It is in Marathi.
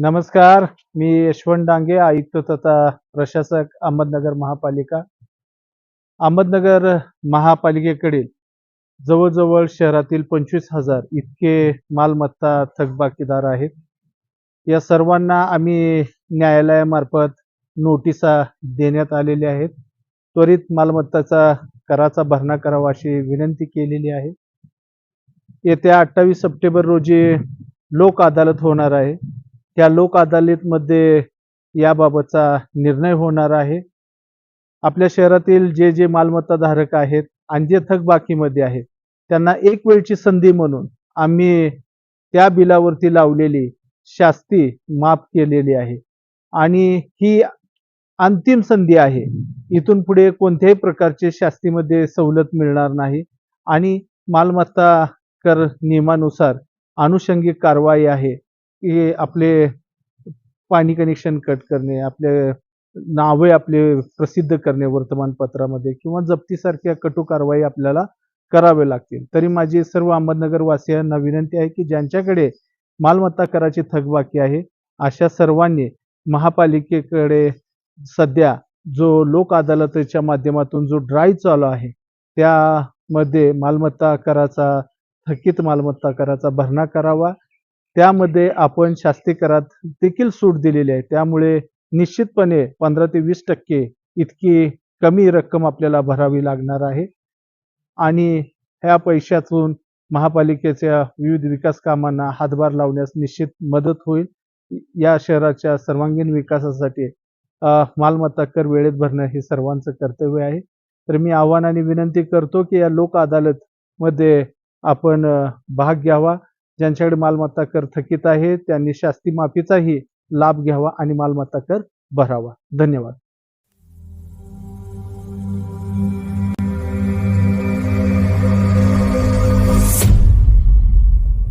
नमस्कार मी यशवंत डांगे आयुक्त तथा प्रशासक अहमदनगर महापालिका. अहमदनगर महापालिकेकडील जवळजवळ शहरातील पंचवीस हजार इतके मालमत्ता थकबाकीदार आहेत. या सर्वांना आम्ही न्यायालयामार्फत नोटिसा देण्यात आलेल्या आहेत. त्वरित मालमत्ताचा कराचा भरणा करावा अशी विनंती केलेली आहे. येत्या अठ्ठावीस सप्टेंबर रोजी लोक अदालत होणार आहे. त्या लोक अदालतमध्ये याबाबतचा निर्णय होणार आहे. आपल्या शहरातील जे जे मालमत्ता धारक आहेत आणि जे थकबाकीमध्ये आहेत त्यांना एक वेळची संधी म्हणून आम्ही त्या बिलावरती लावलेली शास्ती माफ केलेली आहे. आणि ही अंतिम संधी आहे. इथून पुढे कोणत्याही प्रकारचे शास्तीमध्ये सवलत मिळणार नाही आणि मालमत्ता कर नियमानुसार अनुषंगिक कारवाई आहे. की आपले पाणी कनेक्शन कट करणे आपले नावे आपले प्रसिद्ध करणे वर्तमानपत्रामध्ये किंवा जप्तीसारख्या कटू कारवाई आपल्याला करावे लागतील. तरी माझी सर्व अहमदनगर वासियांना विनंती आहे की ज्यांच्याकडे मालमत्ता कराची थकबाकी आहे अशा सर्वांनी महापालिकेकडे सध्या जो लोक अदालतीच्या माध्यमातून जो ड्राईव्ह चालू आहे त्यामध्ये मालमत्ता कराचा थकीत मालमत्ता कराचा भरणा करावा. त्यामध्ये आपण शास्ती करात देखील सूट दिलेली आहे. त्यामुळे निश्चितपणे पंधरा ते वीस टक्के इतकी कमी रक्कम आपल्याला भरावी लागणार आहे. आणि ह्या पैशातून महापालिकेच्या विविध विकास कामांना हातभार लावण्यास निश्चित मदत होईल. या शहराच्या सर्वांगीण विकासासाठी मालमत्ता कर वेळेत भरणं हे सर्वांचं कर्तव्य आहे. तर मी आव्हानाने विनंती करतो की या लोक अदालत मध्ये आपण भाग घ्यावा. ज्यांच्याकडे मालमत्ता कर थकीत आहे त्यांनी शास्ती माफीचाही लाभ घ्यावा आणि मालमत्ता कर भरावा. धन्यवाद.